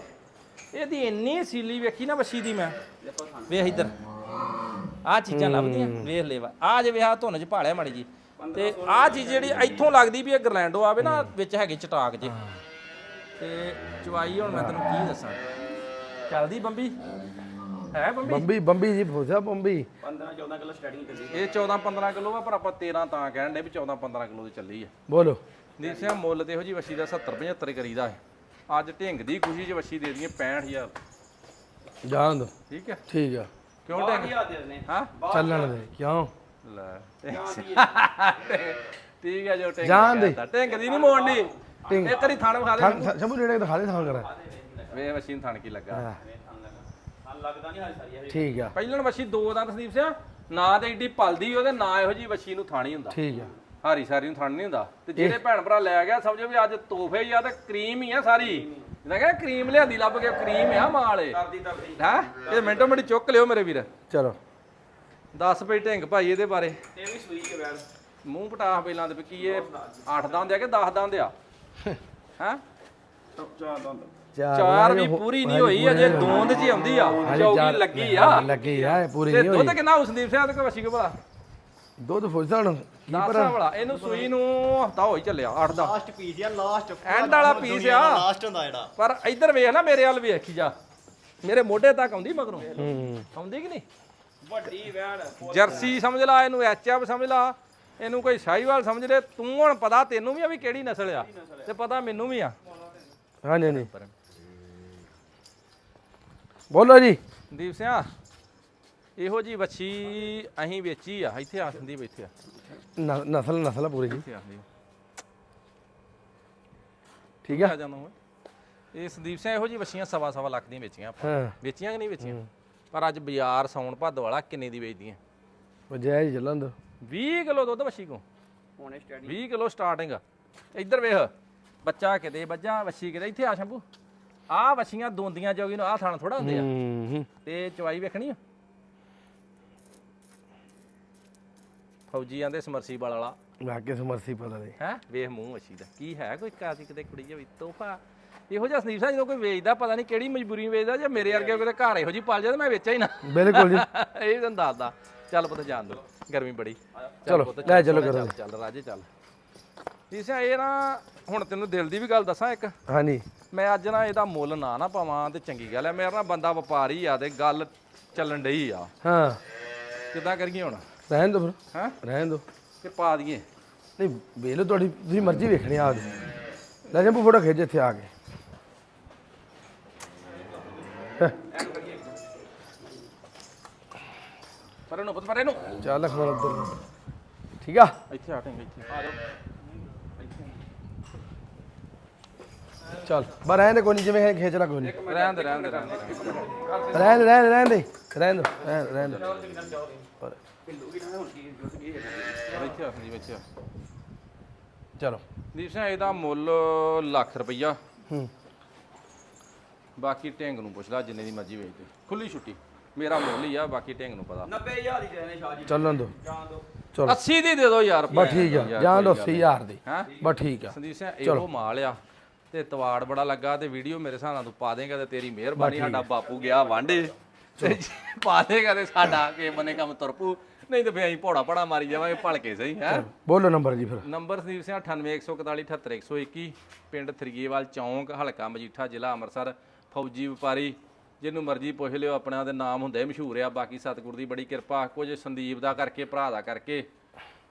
ਇਹਦੀ ਇੰਨੀ ਸੀਲੀ ਵੇਖੀ ਨਾ ਵੱਛੀ ਦੀ ਮੈਂ। ਵੇਖ ਇੱਧਰ। ਆ ਚੀਜ਼ਾਂ ਲੱਭਦੀਆਂ ਵੇਖ ਲੈਵਾ ਆ ਜੇ ਵਿਆਹ ਧੁੰਨ ਚ ਭਾਲਿਆ ਮਾੜੀ ਜੀ। ਤੇ ਆ ਚੀਜ਼ ਜਿਹੜੀ ਇੱਥੋਂ ਲੱਗਦੀ ਵੀ ਇਹ ਗਰਲੈਂਡੋ ਆਵੇ ਨਾ ਵਿੱਚ ਹੈਗੇ ਚਟਾਕ ਜੇ ਤੇ ਚਵਾਈ ਹੁਣ ਮੈਂ ਤੈਨੂੰ ਕੀ ਦੱਸਾਂ? ਚੱਲਦੀ ਬੰਬੀ? ਹੈ ਬੰਬੀ? ਬੰਬੀ ਬੰਬੀ ਜੀ ਫੋਸਾ ਬੰਬੀ। 15 14 ਕਿਲੋ ਸਟਾਰਟਿੰਗ ਚੱਲੀ ਇਹ 14 15 ਕਿਲੋ ਆ ਪਰ ਆਪਾਂ 13 ਤਾਂ ਕਹਿਣ ਦੇ ਵੀ 14 15 ਕਿਲੋ ਦੀ ਚੱਲੀ ਆ। ਬੋਲੋ। ਸਿੰਘ ਮੁੱਲ ਤੇ ਇਹੋ ਜੀ ਵਛੀ ਦਾ 70 75 ਕਰੀਦਾ ਹੈ। ਅੱਜ ਢਿੰਗ ਦੀ ਖੁਸ਼ੀ 'ਚ ਵਛੀ ਦੇ ਦਈਏ 65000 ਜਾਣ ਦੋ। ਠੀਕ ਹੈ? ਠੀਕ ਆ। ਕਿਉਂ ਢਿੰਗ? ਹਾਂ? ਚੱਲਣ ਦੇ। ਕਿਉਂ? ਲੈ। ਠੀਕ ਹੈ ਜੋ ਜਾਣ ਦੇ। ਨਹੀਂ ਮੋੜਨੀ। ਢਿੰਗ। ਇੱਕ ਵਾਰੀ ਥਣ ਵਿਖਾ ਦੇ ਸ਼ੰਭੂ ਨੇੜੇ ਦਿਖਾ ਦੇ ਥਾਂ ਕਰਾ ਵੇ ਵਛੀ ਨੂੰ ਥਣ ਕੀ ਲੱਗਾ। ਲੱਗਦਾ ਨਹੀਂ ਹਾਲੇ ਸਾਰੀ ਇਹ। ਠੀਕ ਆ। ਦੋ ਦੰਦ ਸੰਦੀਪ ਸਿੰਘ ਨਾ ਤੇ ਏਡੀ ਪਲਦੀ ਉਹਦੇ ਨਾ ਇਹੋ ਜੀ ਵਛੀ ਨੂੰ ਥਾਣੀ ਹੁੰਦਾ। ਠੀਕ ਆ। ਹਾਰੀ ਸਾਰੀ ਨੂੰ ਥਣ ਨਹੀਂ ਹੁੰਦਾ। ਤੇ ਜਿਹੜੇ ਭੈਣ ਭਰਾ ਲੈ ਗਿਆ ਸਮਝੋ ਵੀ ਅੱਜ ਤੋਹਫੇ ਹੀ ਆ ਤੇ ਕਰੀਮ ਹੀ ਆ ਸਾਰੀ। ਕਹਿੰਦਾ ਕਰੀਮ ਲਿਆਂਦੀ ਲੱਭ ਕੇ ਕਰੀਮ ਆ ਮਾਲ ਏ ਕਰਦੀ ਤਰਦੀ ਹੈ? ਇਹ ਮਿੰਟੋ ਮਿੰਟ ਚੁੱਕ ਲਿਓ ਮੇਰੇ ਵੀਰ। ਚਲੋ। ਦੱਸ ਪਈ ਢਿੰਗ ਭਾਈ ਇਹਦੇ ਬਾਰੇ। ਤੇ ਵੀ ਸੂਈ ਕੇ ਬੈਠ ਮੂੰਹ ਪਟਾਹ ਪਹਿਲਾਂ ਤੇ ਵੀ ਕੀ ਇਹ 8 ਦੰਦ ਆ ਕਿ 10 ਦੰਦ ਆ? ਹੈ? ਦੰਦ। ਚਾਰ ਵੀ ਪੂਰੀ ਨਹੀਂ ਹੋਈ ਅਜੇ ਦੋਂਦ ਚ ਆਉਂਦੀ ਆ ਚੌਗੀ ਲੱਗੀ ਆ। ਲੱਗੀ ਆ ਇਹ ਪੂਰੀ ਨਹੀਂ ਹੋਈ। ਦੁੱਧ ਕਿੰਨਾ ਉਸ ਸੰਦੀਪ ਸਿੰਘ ਤੇ ਕੋ ਵਸੀ ਕੋ ਭਲਾ? ਦੁੱਧ ਫੋਸਾ ਹੁਣ ਕੀ 10 ਪਰ? ਵਾਲਾ ਇਹਨੂੰ ਸੂਈ ਨੂੰ ਹਫਤਾ ਹੋ ਹੀ ਚੱਲਿਆ 8 ਦਾ। ਲਾਸਟ ਪੀਸ ਆ ਲਾਸਟ End ਵਾਲਾ piece ਆ। ਲਾਸਟ ਹੁੰਦਾ ਜਿਹੜਾ। ਪਰ ਇੱਧਰ ਵੇਖ ਨਾ ਮੇਰੇ ਵੱਲ ਵੇਖੀ ਜਾ ਮੇਰੇ ਮੋਢੇ ਤੱਕ ਆਉਂਦੀ ਮਗਰੋਂ। ਹੂੰ। ਆਉਂਦੀ ਕਿ ਨਹੀਂ? ਵੱਡੀ ਵੈਣ ਜਰਸੀ ਸਮਝ ਲਾ ਇਹਨੂੰ ਐਚਐਫ ਸਮਝ ਲਾ। ਇਹਨੂੰ ਕੋਈ ਸ਼ਾਹੀਵਾਲ ਸਮਝ ਲੈ ਤੂੰ ਹੁਣ ਪਤਾ ਤੈਨੂੰ ਵੀ ਆ ਵੀ ਕਿਹੜੀ ਨਸਲ ਆ। ਤੇ ਪਤਾ ਮੈਨੂੰ ਵੀ ਆ। ਹਾਂਜੀ ਹਾਂਜੀ ਬੋਲੋ ਜੀ। ਦੀਪ ਸਿੰਘ ਇਹੋ ਜੀ ਵੱਛੀ ਅਸੀਂ ਵੇਚੀ ਆ। ਇੱਥੇ ਆ ਸੰਦੀਪ ਇੱਥੇ ਆ। ਨਸਲ ਨਸਲ ਆ ਪੂਰੀ ਜੀ। ਇੱਥੇ ਆ ਸੰਦੀਪ। ਠੀਕ ਆ। ਆ ਜਾਂਦਾ ਮੈਂ ਇਹ ਸੰਦੀਪ ਸਿੰਘ ਇਹੋ ਜੀ ਵੱਛੀਆਂ ਸਵਾ ਸਵਾ ਲੱਖ ਦੀਆਂ ਵੇਚੀਆਂ ਆਪਾਂ। ਹਾਂ। ਵੇਚੀਆਂ ਕਿ ਨਹੀਂ ਵੇਚੀਆਂ? ਪਰ ਅੱਜ ਬਾਜ਼ਾਰ ਸੌਣ ਭੱਦ ਵਾਲਾ ਕਿੰਨੇ ਦੀ ਵੇਚਦੀ ਹੈ ਵਜੈ ਹੀ ਚੱਲਣ ਦੋ 20 ਕਿਲੋ ਦੁੱਧ ਵੱਛੀ ਕੋ। ਹੁਣੇ ਸਟੈਡੀ 20 ਕਿਲੋ ਸਟਾਰਟਿੰਗ ਇੱਧਰ ਵੇਖ ਬੱਚਾ ਕਿਤੇ ਬੱਜਾ ਵੱਛੀ ਕਿਤੇ ਇੱਥੇ ਆ ਸ਼ੰਭੂ। ਆਹ ਵੱਛੀਆਂ ਦੋਂਦੀਆਂ ਜੋਗੀ ਨੂੰ ਆਹ ਥਣ ਥੋੜਾ ਹੁੰਦੇ ਆ। ਹੂੰ ਤੇ ਚਵਾਈ ਵੇਖਣੀ ਆ? ਫੌਜੀ ਆਂਦੇ ਸਮਰਸੀਬਲ ਵਾਲਾ ਵਾਕੇ ਸਮਰਸੀ ਪਤਾ ਨਹੀਂ ਹੈ? ਵੇਖ ਮੂੰਹ ਵੱਛੀ ਦਾ। ਕੀ ਹੈ ਕੋਈ ਕਾਜੀ ਕਿਤੇ ਕੁੜੀ ਜਿਹੀ ਤੋਹਫਾ? ਇਹੋ ਜਿਹਾ ਸੰਦੀਪ ਸਾਹਿਬ ਜਦੋਂ ਕੋਈ ਵੇਚਦਾ ਪਤਾ ਨਹੀਂ ਕਿਹੜੀ ਮਜਬੂਰੀ ਵੇਚਦਾ ਜੇ ਮੇਰੇ ਵਰਗੇ ਕਿਤੇ ਘਰ ਇਹੋ ਜੀ ਪਲ ਜਾ ਤੇ ਮੈਂ ਵੇਚਿਆ ਹੀ ਨਾ। ਬਿਲਕੁਲ ਜੀ। ਇਹ ਤੁਹਾਨੂੰ ਦੱਸਦਾ। ਚੱਲ ਪੁੱਤ ਜਾਣ ਦੋ। ਗਰਮੀ ਬੜੀ। ਚੱਲ ਲੈ ਚਲੋ ਕਰੋ। ਚੱਲ ਰਾਜੇ ਚੱਲ। ਇਸੇ ਇਹ ਨਾ ਹੁਣ ਤੈਨੂੰ ਦਿਲ ਦੀ ਵੀ ਗੱਲ ਦੱਸਾਂ ਇੱਕ। ਹਾਂਜੀ। ਮੈਂ ਅੱਜ ਨਾ ਇਹਦਾ ਮੁੱਲ ਨਾ ਨਾ ਪਾਵਾਂ ਤੇ ਚੰਗੀ ਗੱਲ ਹੈ। ਮੇਰਾ ਨਾ ਬੰਦਾ ਵਪਾਰੀ ਆ ਤੇ ਗੱਲ ਚੱਲਣ ਡਈ ਆ। ਹਾਂ। ਕਿੱਦਾਂ ਕਰੀਏ ਹੁਣ? ਰਹਿਣ ਦੋ ਫਿਰ। ਹੈਂ? ਰਹਿਣ ਦੋ। ਕਿ ਪਾ ਦਈਏ। ਨਹੀਂ ਵੇਖ ਲਓ ਤੁਹਾਡੀ ਤੁਸੀਂ ਮਰਜ਼ੀ ਵੇਖਣੀ ਆ ਲੈ ਜੰਪੂ ਫੋਟੋ ਖਿੱਚ ਇੱਥੇ ਆ ਕੇ। ਪਰ ਇਹਨੂੰ ਪੁੱਤ ਪਰ ਇਹਨੂੰ ਚੱਲ ਅਖਬਾਰ ਉੱਧਰ ਨੂੰ। ਠੀਕ ਆ? ਇੱਥੇ ਆਟੇਂਗੇ ਇੱਥੇ। ਆ ਚੱਲ ਬਸ ਰਹਿਣ ਦੇ ਕੋਈ ਨਹੀਂ ਜਿਵੇਂ ਹੈ ਖਿੱਚ ਲਾ ਕੋਈ ਨਹੀਂ ਰਹਿਣ ਦੇ ਰਹਿਣ ਦੇ ਰਹਿਣ ਦੇ। ਰਹਿਣ ਦੇ ਰਹਿਣ ਦੇ ਰਹਿਣ ਦੇ। ਰਹਿਣ ਦੋ ਰਹਿਣ ਰਹਿਣ ਦੋ। ਪਰ ਇੱਥੇ ਆ ਜੀ ਇੱਥੇ ਆ। ਚਲੋ। ਦੀਪ ਸਿੰਘ ਇਹਦਾ ਮੁੱਲ ਲੱਖ ਰੁਪਈਆ। ਹੂੰ। ਬਾਕੀ ਢਿੰਗ ਨੂੰ ਪੁੱਛ ਲੈ ਜਿੰਨੇ ਦੀ ਮਰਜ਼ੀ ਵੇਚ ਦੇ। ਖੁੱਲੀ ਛੁੱਟੀ। ਮੇਰਾ ਮੁੱਲ ਹੀ ਆ ਬਾਕੀ ਢਿੰਗ ਨੂੰ ਪਤਾ। 90000 ਦੀ ਦੇਣੇ ਸ਼ਾਹ ਜੀ। ਚੱਲਣ ਦੋ। ਜਾਣ ਦੋ। ਚਲੋ। 80 ਦੀ ਦੇ ਦਿਓ ਯਾਰ ਬਸ ਠੀਕ ਆ ਜਾਂ ਦੋ 80000 ਦੀ। ਹੈ? ਬਸ ਠੀਕ ਆ। ਸੰਦੀਪ ਸਿੰਘ ਇਹੋ ਮਾਲ ਆ ਤੇ ਤਵਾੜ ਬੜਾ ਲੱਗਾ ਤੇ ਵੀਡੀਓ ਮੇਰੇ ਹਿਸਾਬ ਨਾਲ ਤੂੰ ਪਾ ਦੇਂਗਾ ਤੇ ਤੇਰੀ ਮਿਹਰਬਾਨੀ ਸਾਡਾ ਬਾਪੂ ਗਿਆ ਵਾਂਡੇ ਤੇ ਪਾ ਦੇਂਗਾ ਤੇ ਸਾਡਾ ਕੇ ਬਨੇ ਕੰਮ ਤੁਰਪੂ ਨਹੀਂ ਤੇ ਫੇ ਅਸੀਂ ਭੋੜਾ ਭੜਾ ਮਾਰੀ ਜਾਵਾਂਗੇ ਭਲਕੇ ਸਹੀ ਹੈ? ਬੋਲੋ ਨੰਬਰ ਜੀ ਫਿਰ। ਨੰਬਰ ਸੰਦੀਪ ਸਿੰਘ 9814478121 ਪਿੰਡ ਥਰੀਏਵਾਲ ਚੌਂਕ ਹਲਕਾ ਮਜੀਠਾ ਜ਼ਿਲ੍ਹਾ ਅੰਮ੍ਰਿਤਸਰ ਫੌਜੀ ਵਪਾਰੀ। ਜਿਹਨੂੰ ਮਰਜ਼ੀ ਪੁੱਛ ਲਿਓ ਆਪਣਾ ਦੇ ਨਾਮ ਹੁੰਦੇ ਮਸ਼ਹੂਰ ਆ ਬਾਕੀ ਸਤਿਗੁਰ ਦੀ ਬੜੀ ਕਿਰਪਾ ਕੁਝ ਸੰਦੀਪ ਦਾ ਕਰਕੇ ਭਰਾ ਦਾ ਕਰਕੇ।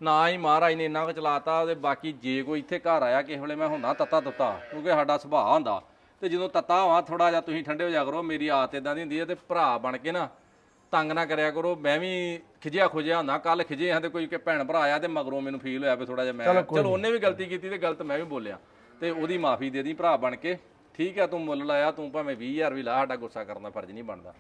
ਨਾ ਹੀ ਮਹਾਰਾਜ ਨੇ ਇੰਨਾ ਕੁ ਚਲਾਤਾ ਤੇ ਬਾਕੀ ਜੇ ਕੋਈ ਇੱਥੇ ਘਰ ਆਇਆ ਕਿਸੇ ਵੇਲੇ ਮੈਂ ਹੁੰਦਾ ਤੱਤਾ ਤੱਤਾ ਕਿਉਂਕਿ ਸਾਡਾ ਸੁਭਾਅ ਹੁੰਦਾ। ਤੇ ਜਦੋਂ ਤੱਤਾ ਹੋਵਾਂ ਥੋੜਾ ਜਿਹਾ ਤੁਸੀਂ ਠੰਡੇ ਹੋ ਜਾ ਕਰੋ ਮੇਰੀ ਆਦਤ ਇਦਾਂ ਦੀ ਹੁੰਦੀ ਹੈ ਤੇ ਭਰਾ ਬਣ ਕੇ ਨਾ ਤੰਗ ਨਾ ਕਰਿਆ ਕਰੋ ਮੈਂ ਵੀ ਖਿਜਿਆ ਖੁਜਿਆ ਹੁੰਦਾ ਕੱਲ ਖਿਜੇ ਹਾਂ ਤੇ ਕੋਈ ਕਿ ਭੈਣ ਭਰਾ ਆਇਆ ਤੇ ਮਗਰੋਂ ਮੈਨੂੰ ਫੀਲ ਹੋਇਆ ਵੀ ਥੋੜਾ ਜਿਹਾ ਮੈਂ ਚਲੋ ਉਹਨੇ ਵੀ ਗਲਤੀ ਕੀਤੀ ਤੇ ਗਲਤ ਮੈਂ ਵੀ ਬੋਲਿਆ। ਤੇ ਉਹਦੀ ਮਾਫੀ ਦੇ ਦੀ ਭਰਾ ਬਣ ਕੇ। ਠੀਕ ਆ ਤੂੰ ਮੁੱਲ ਲਾਇਆ ਤੂੰ ਭਾਵੇਂ 20000 ਵੀ ਲਾ ਸਾਡਾ ਗੁੱਸਾ ਕਰਨਾ ਫਰਜ਼ ਨਹੀਂ ਬਣਦਾ।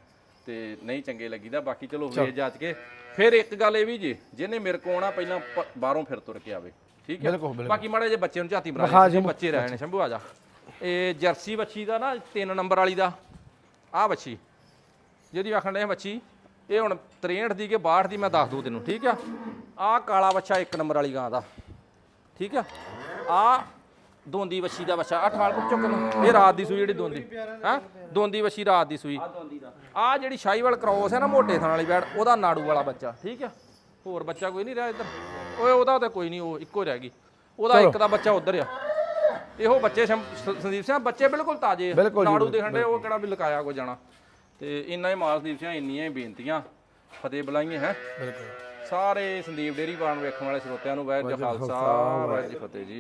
ਤੇ ਨਹੀਂ ਚੰਗੇ ਲੱਗੀਦਾ ਬਾਕੀ ਚਲੋ ਵੇਚ ਜਾਚ ਕੇ ਫਿਰ ਇੱਕ ਗੱਲ ਇਹ ਵੀ ਜੀ ਜਿਹਨੇ ਮੇਰੇ ਕੋਲ ਆਉਣਾ ਪਹਿਲਾਂ ਪ- ਬਾਹਰੋਂ ਫਿਰ ਤੁਰ ਕੇ ਆਵੇ। ਠੀਕ ਹੈ ਬਿਲਕੁਲ, ਬਿਲਕੁਲ। ਬਾਕੀ ਮਾੜੇ ਜੇ ਬੱਚੇ ਨੂੰ ਝਾਤੀ ਬਣਾ ਸ਼ੰਭੂ। ਬੱਚੇ ਰਹੇ ਨੇ ਸ਼ੰਭੂ ਆ ਜਾ। ਇਹ ਜਰਸੀ ਬੱਚੀ ਦਾ ਨਾ 3 ਨੰਬਰ ਵਾਲੀ ਦਾ ਆਹ ਬੱਚੀ ਜਿਹਦੀ ਆਖਣ ਦੇ ਬੱਚੀ ਇਹ ਹੁਣ 63 ਦੀ ਕਿ 62 ਦੀ ਮੈਂ ਦੱਸ ਦੂੰ ਤੈਨੂੰ ਠੀਕ ਆ? ਆਹ ਕਾਲਾ ਬੱਚਾ 1 ਨੰਬਰ ਵਾਲੀ ਗਾਂ ਦਾ। ਠੀਕ ਆ? ਆ ਦੋਂਦੀ ਵੱਛੀ ਦਾ ਬੱਚਾ ਆ ਠਾਲ ਪੁੱਛੋ ਕਿਨੂੰ ਇਹ ਰਾਤ ਦੀ ਸੂਈ ਜਿਹੜੀ ਦੋਂਦੀ। ਹਾਂ? ਦੋਂਦੀ ਵੱਛੀ ਰਾਤ ਦੀ ਸੂਈ। ਆ ਜਿਹੜੀ ਸ਼ਾਹੀਵਾਲ ਕ੍ਰੋਸ ਹੈ ਨਾ ਮੋਟੇ ਥਣ ਵਾਲੀ ਬੈੜ ਉਹਦਾ ਨਾੜੂ ਵਾਲਾ ਬੱਚਾ ਠੀਕ ਆ ਹੋਰ ਬੱਚਾ ਕੋਈ ਨਹੀਂ ਰਿਹਾ ਇੱਧਰ? ਓਏ ਉਹਦਾ ਤਾਂ ਕੋਈ ਨਹੀਂ ਉਹ ਇੱਕੋ ਰਹਿ ਗਈ। ਉਹਦਾ ਇੱਕ ਦਾ ਬੱਚਾ ਉਧਰ ਆ। ਇਹੋ ਬੱਚੇ ਸੰਦੀਪ ਸਿੰਘ ਬੱਚੇ ਬਿਲਕੁਲ ਤਾਜ਼ੇ ਨਾੜੂ ਦੇਖਣ ਦੇ ਉਹ ਕਿਹੜਾ ਵੀ ਲਕਾਇਆ ਕੋ ਜਾਣਾ। ਤੇ ਇੰਨਾ ਹੀ ਮਾਲ ਸੰਦੀਪ ਸਿੰਘ ਇੰਨੀਆਂ ਹੀ ਬੇਨਤੀਆਂ। ਫਤਿਹ ਬੁਲਾਈਆਂ ਹੈ? ਬਿਲਕੁਲ। ਸਾਰੇ ਸੰਦੀਪ ਡੇਰੀ ਫਾਰਮ ਵੇਖਣ ਵਾਲੇ ਸਰੋਤਿਆਂ ਨੂੰ ਵਾਹਿਗੁਰੂ ਖਾਲਸਾ ਵਾਹਿਗੁਰੂ ਫਤਿਹ ਜੀ।